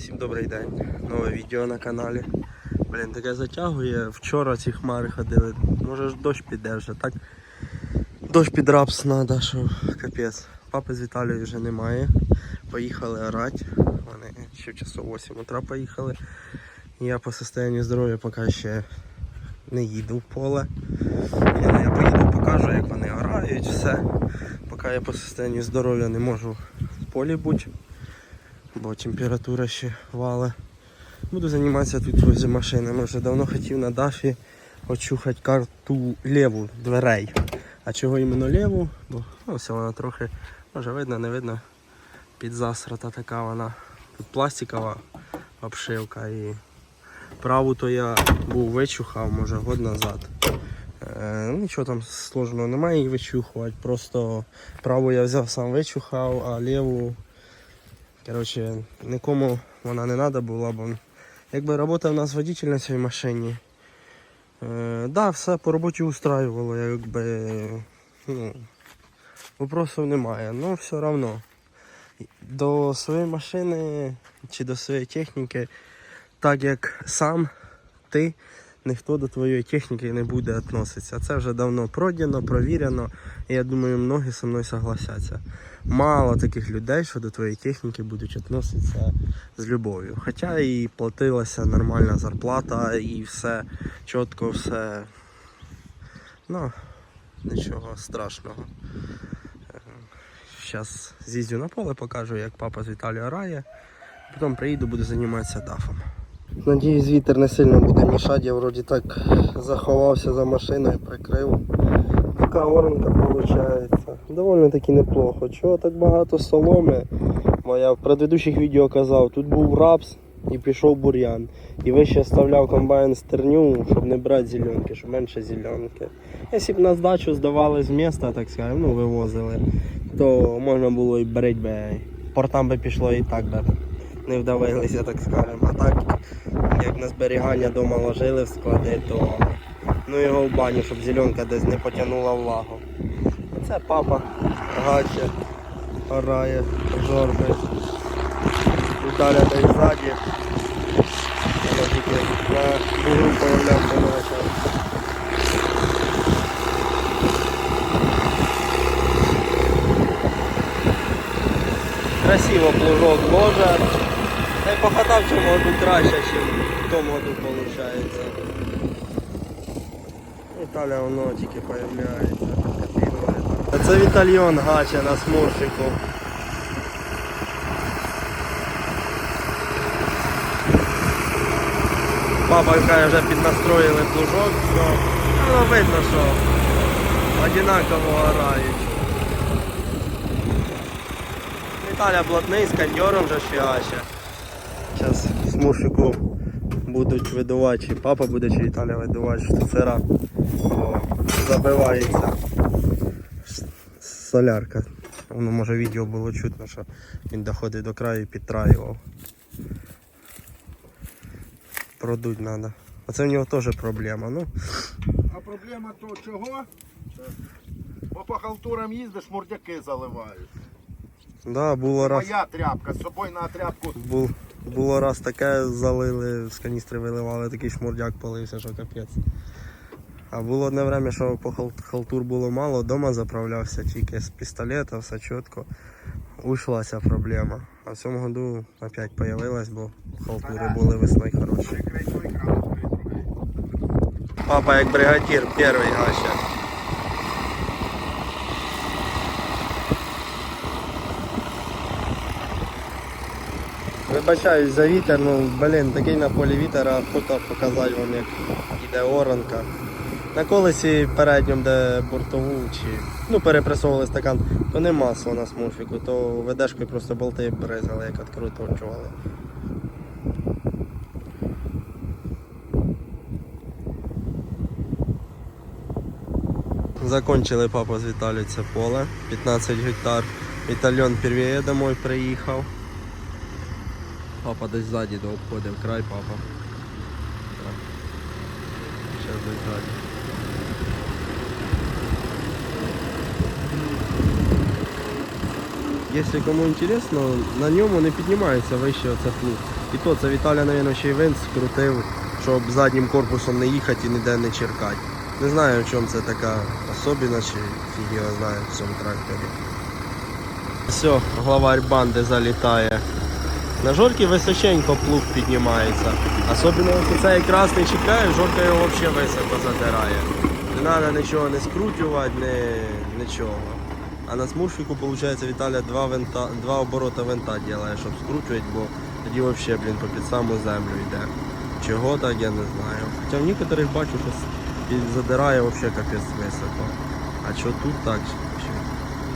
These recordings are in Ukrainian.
Всім добрий день. Нове відео на каналі. Блін, таке затягує. Вчора ці хмари ходили. Може ж дощ піде вже, так? Дощ під рапс треба, що капець. Папи з Віталією вже немає. Поїхали орати. Вони ще в часу 8 утра поїхали. Я по состоянию здоров'я поки ще не їду в поле. Я, поїду покажу, як вони орають, все. Поки я по состоянию здоров'я не можу в полі бути бо температура ще вала. Буду займатися тут возле машинами. Вже давно хотів на дафі очухати карту ліву дверей. А чого іменно ліву? Бо ну, ось вона трохи, може видно, не видно. Підзасрата така вона. Тут пластикова обшивка і праву то я був вичухав, може год назад. Е, ну, нічого там сложного немає її вичухувати. Просто праву я взяв сам вичухав, а ліву Коротше, нікому вона не треба була, бо якби робота в нас водитель на цій машині. Е, да, все по роботі устраювало, якби ну, вопросів немає, але все одно. До своєї машини чи до своєї техніки, так як сам ти, ніхто до твоєї техніки не буде відноситися. Це вже давно пройдено, провірено, і я думаю, многі зі мною согласяться мало таких людей, що до твоєї техніки будуть відноситися з любов'ю. Хоча і платилася нормальна зарплата і все чітко, все. Ну, нічого страшного. Зараз з'їздю на поле, покажу, як папа з Віталією орає. Потім приїду, буду займатися дафом. Надіюсь, вітер не сильно буде мішати, я вроді так заховався за машиною, прикрив. Така оранка виходить. Доволі таки неплохо. Чого так багато соломи? Бо я в предыдущих відео казав, тут був рапс і пішов бур'ян. І вище ставляв комбайн стерню, щоб не брати зеленки, щоб менше зеленки. Якщо б на здачу здавали з міста, так скажемо, ну вивозили, то можна було і брати би. Портам би пішло і так би не вдавилися, так скажемо. А так, як на зберігання вдома ложили в склади, то ну його в баню, щоб зеленка десь не потягнула влагу. Це папа гаче, орає, жорби. Віталя десь ззаді. Красиво плужок ложа. Та й по хатам в цьому году краще, ніж в тому году виходить. Італія воно тільки появляється. Це Вітальйон гаче на смурфіку. Папа каже, вже піднастроїли плужок, все. Ну видно, що одинаково грають. Віталя блатний з кондьором вже фігаче. Зараз смурфіку будуть видувати, папа буде, чи Віталя видувати штуцера. Забивається солярка. Воно може відео було чутно, що він доходить до краю і підтраював. Продуть треба. Оце в нього теж проблема. Ну, А проблема то чого? Бо по халтурам їздиш, мордяки заливають. да, було раз, Моя тряпка, з собою на тряпку. бу, було раз таке залили, з каністри виливали, такий шмурдяк полився, що капець. А було одне время, що по халтур було мало, вдома заправлявся тільки з пістолета, все чітко. Ушла проблема. А в цьому году опять появилась, бо халтури були весною хороші. Папа як бригадір, перший гаща. Вибачаюсь за вітер, ну блін, такий на полі вітер, а фото показати вам як іде оранка. На колесі передньому, де бортову чи ну перепресовували стакан, то не масло на смурфіку, то ведешкою просто болти бризали, як відкручували. Закончили папа з Віталією це поле, 15 гектар. Вітальйон первіє домой приїхав. Папа десь ззаді до обходив край папа. Так. Ще десь ззаді. Якщо кому інтересно, на ньому не піднімається вище оце плуг. І то це Віталя, мабуть, ще й винт скрутив, щоб заднім корпусом не їхати і ніде не черкати. Не знаю, в чому це така особливість, чи фіг знає в цьому тракторі. Все, главарь банди залітає. На жорки височенько плуг піднімається. Особливо цей красний чекає, жорка його взагалі високо задирає. Не треба нічого не скручувати, не, нічого. А на смурфіку, виходить, Віталя два, винта, два оборота винта робить, щоб скручувати, бо тоді взагалі, блін, по під саму землю йде. Чого так, я не знаю. Хоча в некоторих бачу, що задирає взагалі капець високо. А що тут так,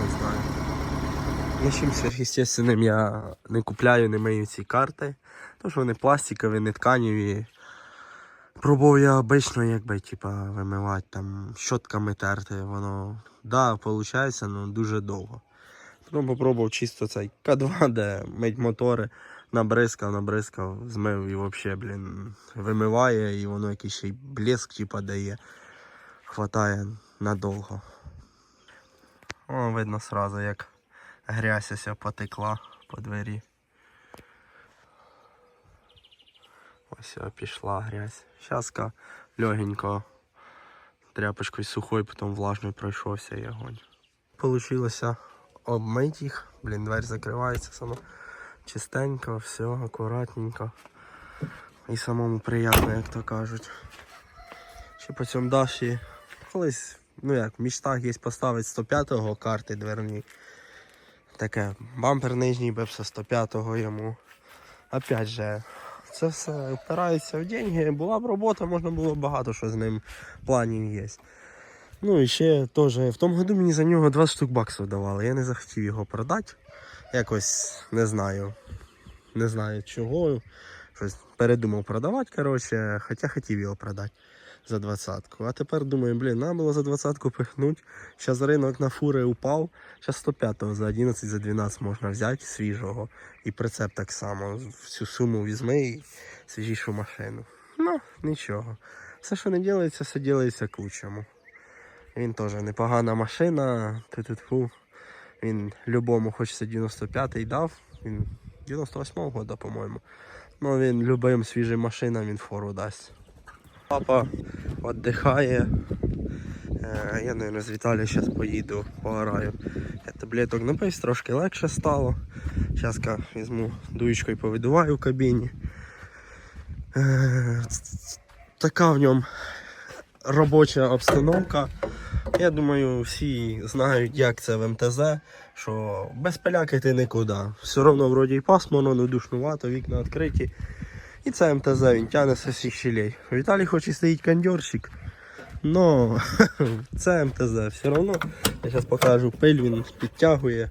не знаю. Нічим сверхъестественним я не купляю, не мию ці карти. Тому що вони пластикові, не тканеві. Пробував я обично, якби, типа, вимивати там щотками терти, воно да, виходить, але дуже довго. Потім попробував чисто цей К2, де мить мотори, набризкав, набризкав, змив і взагалі, блін, вимиває, і воно якийсь ще й блеск типа дає. Хватає надовго. О, видно сразу, як грязь ось потекла по двері. Ось пішла грязь. Щаска легенько тряпочкою сухою, потім влажною пройшовся і огонь. Получилося обмить їх. Блін, двері закривається сама. Чистенько, все, акуратненько. І самому приємно, як то кажуть. Ще по цьому даші колись, ну як, в мічтах є поставити 105-го карти дверні. Таке бампер нижній би все 105-го йому. Опять же, це все впирається в деньги. Була б робота, можна було багато що з ним планів є. Ну і ще теж, в тому году мені за нього 20 штук баксів давали. Я не захотів його продати. Якось не знаю. Не знаю чого. Щось передумав продавати, коротше, хоча хотів його продати за двадцятку. А тепер думаю, блін, треба було за двадцятку пихнути. Зараз ринок на фури упав. Зараз 105-го за 11, за 12 можна взяти свіжого. І прицеп так само. Всю суму візьми і свіжішу машину. Ну, нічого. Все, що не ділається, все ділається к лучшому. Він теж непогана машина. Ту-ту-ту. Він любому хочеться 95-й дав. Він 98-го года, по-моєму. Ну він любим свіжим машинам він фору дасть. Папа віддихає. Е, Я, мабуть, з Віталією зараз поїду, пограю. Я таблеток напився, трошки легше стало. Зараз візьму дуєчкою повидуваю в кабіні. Е, Така в ньому робоча обстановка. Я думаю, всі знають, як це в МТЗ, що без пиляки ти нікуди. Все одно вроді і пасмурно, не душнувато, вікна відкриті. І це МТЗ, він тягне з усіх щелей. Віталій хоче стоїть кондьорщик. Но це МТЗ, все одно. Я зараз покажу пиль, він підтягує.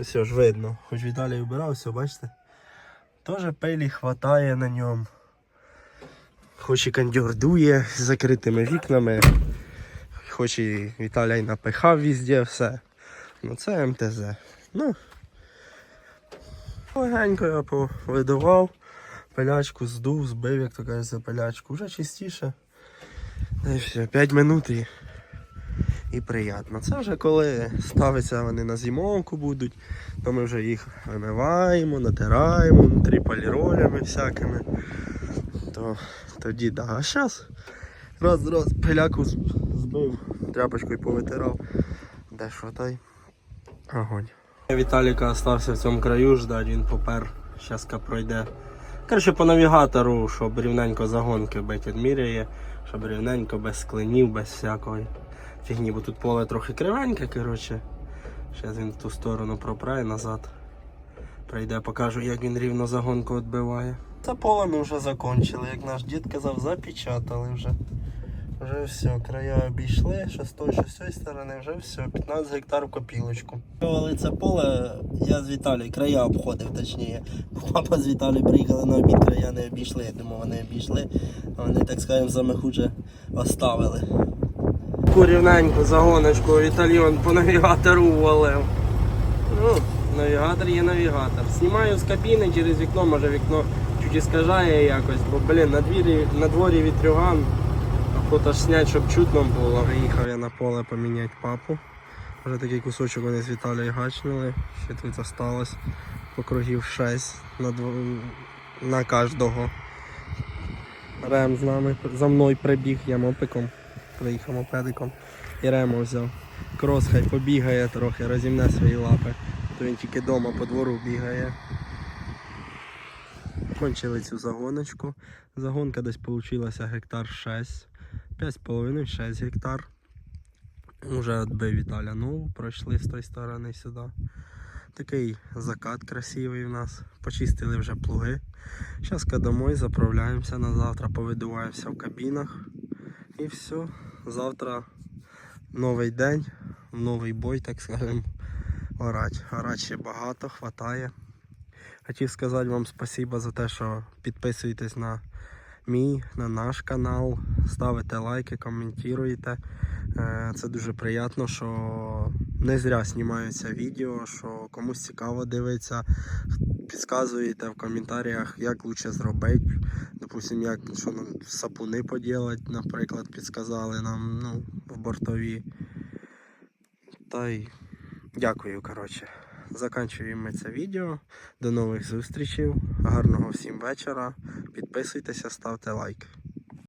Все ж видно. Хоч Віталій вбирався, бачите? Теж пилі хватає на ньому. Хоч і кондьор дує з закритими вікнами. Хоч і Віталій напихав везде все. Ну це МТЗ. Ну. Легенько я повидував, пилячку здув, збив, як то кажеться, пилячку. Вже чистіше. Й все, 5 минут і, і приємно. Це вже коли ставиться вони на зимовку будуть, то ми вже їх вимиваємо, натираємо внутрі поліролями всякими. То тоді да. А зараз раз раз пиляку збив, тряпочкою повитирав. Де що та й огонь. Віталіка залишився в цьому краю ждать, він попер, зараз пройде. Коротше, по навігатору, щоб рівненько загонки бить відміряє, щоб рівненько, без склинів, без всякої фігні, бо тут поле трохи кривеньке, коротше. Зараз він в ту сторону пропрає назад. Прийде, покажу, як він рівно загонку відбиває. Це поле ми вже закончили, як наш дід казав, запечатали вже. Вже все, края обійшли, що з тої, що з цієї сторони, вже все, 15 гектар в копілочку. Це поле я з Віталією, края обходив, точніше. Папа з Віталією приїхали на обід, края не обійшли. Я думав, вони обійшли, а вони, так скажемо, саме хуже оставили. Рівненьку загоночку Віталіон по навігатору ввалив. Ну, навігатор є навігатор. Знімаю з кабіни через вікно, може вікно чуть іскажає якось, бо блін, на дворі, на дворі вітрюган. Ж снять, щоб чутно було. Приїхав я на поле поміняти папу. Вже такий кусочок вони з Віталією гачнули. Ще тут осталось по кругів 6 на, дво... на кожного. Рем з нами за мною прибіг, я мопиком, приїхав мопедиком і Ремо взяв. Крос хай побігає трохи, розімне свої лапи. То він тільки вдома по двору бігає. Кончили цю загоночку. Загонка десь вийшла гектар 6. 5,5-6 гектар. Уже відбив Віталя нову, пройшли з тої сторони сюди. Такий закат красивий у нас. Почистили вже плуги. Зараз домой заправляємося на завтра, повидуваємося в кабінах. І все. Завтра новий день, новий бой, так скажемо. Орать. Орать ще багато, хватає. Хотів сказати вам спасибо за те, що підписуєтесь на мій, на наш канал, ставите лайки, коментуєте. Е, Це дуже приємно, що не зря знімаються відео, що комусь цікаво дивитися. Підказуєте в коментарях, як краще зробити. Допустим, як що нам сапуни поділати, наприклад, підказали нам ну, в бортові. Та й дякую, коротше. Заканчуємо це відео. До нових зустрічей. Гарного всім вечора. Підписуйтеся, ставте лайк.